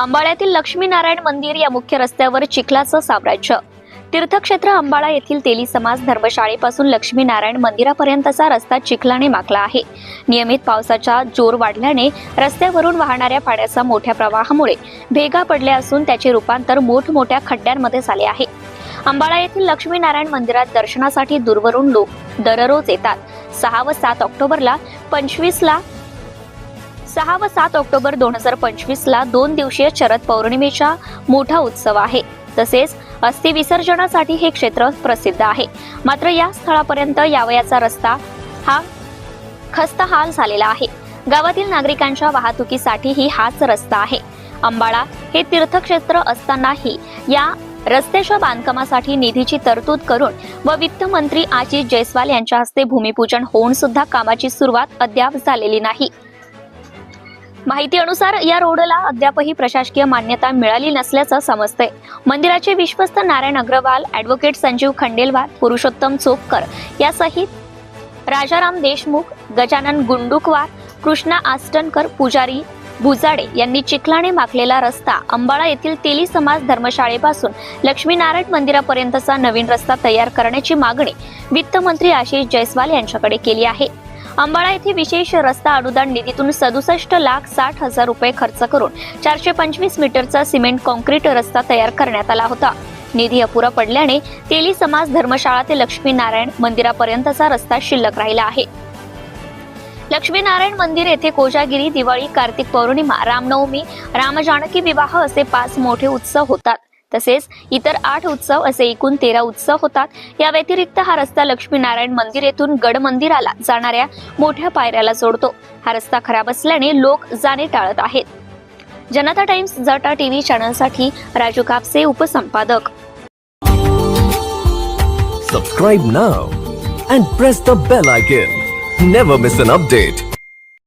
अंबाळ्यातील लक्ष्मीनारायण मंदिर या मुख्य रस्त्यावर चिखलाचं साम्राज्य. तीर्थक्षेत्र अंबाळा येथील तेली समाज धर्मशाळेपासून लक्ष्मीनारायण मंदिरापर्यंतचा रस्ता चिखलाने माखला आहे. नियमित पावसाचा जोर वाढल्याने रस्त्यावरून वाहणाऱ्या पाण्याचा मोठ्या प्रवाहामुळे भेगा पडल्या असून त्याचे रूपांतर मोठमोठ्या खड्ड्यांमध्ये झाले आहे. अंबाळा येथील लक्ष्मीनारायण मंदिरात दर्शनासाठी दूरवरून लोक दररोज येतात. सहा व सात ऑक्टोबरला पंचवीसला सहा व सात ऑक्टोबर दोन हजार पंचवीस ला दोन दिवसीय शरद पौर्णिमेचा मोठा उत्सव आहे. तसेच अस्थि विसर्जनासाठी हे क्षेत्र प्रसिद्ध आहे. मात्र या स्थळापर्यंत यावयाचा रस्ता हा खस्ताहाल झालेला आहे. गावातील नागरिकांच्या वाहतुकीसाठीही हाच रस्ता आहे. अंबाळा हे तीर्थक्षेत्र असतानाही या रस्त्याच्या बांधकामासाठी निधीची तरतूद करून व वित्त मंत्री आशिष जयस्वाल यांच्या हस्ते भूमिपूजन होऊन सुद्धा कामाची सुरुवात अद्याप झालेली नाही. माहिती अनुसार या रोडला अद्यापही प्रशासकीय मान्यता मिळाली नसल्याचं समजतंय. मंदिराचे विश्वस्त नारायण अग्रवाल ॲडव्होकेट संजीव खंडेलवाल पुरुषोत्तम चोपकर यासहित राजाराम देशमुख गजानन गुंडुकवार कृष्णा आस्टनकर पुजारी भुजाडे यांनी चिखलाने माखलेला रस्ता अंबाळा येथील तेली समाज धर्मशाळेपासून लक्ष्मीनारायण मंदिरापर्यंतचा नवीन रस्ता तयार करण्याची मागणी वित्तमंत्री आशिष जयस्वाल यांच्याकडे केली आहे. अंबाळा येथे विशेष रस्ता अनुदान निधीतून सदुसष्ट लाख साठ हजार रुपये खर्च करून चारशे पंचवीस मीटरचा सिमेंट कॉन्क्रीट रस्ता तयार करण्यात आला होता. निधी अपुरा पडल्याने तेली समाज धर्मशाळा ते लक्ष्मीनारायण मंदिरापर्यंतचा रस्ता शिल्लक राहिला आहे. लक्ष्मीनारायण मंदिर येथे कोजागिरी दिवाळी कार्तिक पौर्णिमा रामनवमी रामजानकी विवाह असे पाच मोठे उत्सव होतात. तसेच इतर आठ उत्सव असे एकूण तेरा उत्सव होतात. या व्यतिरिक्त हा रस्ता लक्ष्मीनारायण मंदिर येथून गड मंदिराला जाणाऱ्या मोठ्या पायऱ्याला जोडतो. हा रस्ता खराब असल्याने लोक जाणे टाळत आहेत. जनता टाइम्स जटा टीव्ही चॅनलसाठी Raju Kapse उपसंपादक. Subscribe now and press the bell icon never miss an update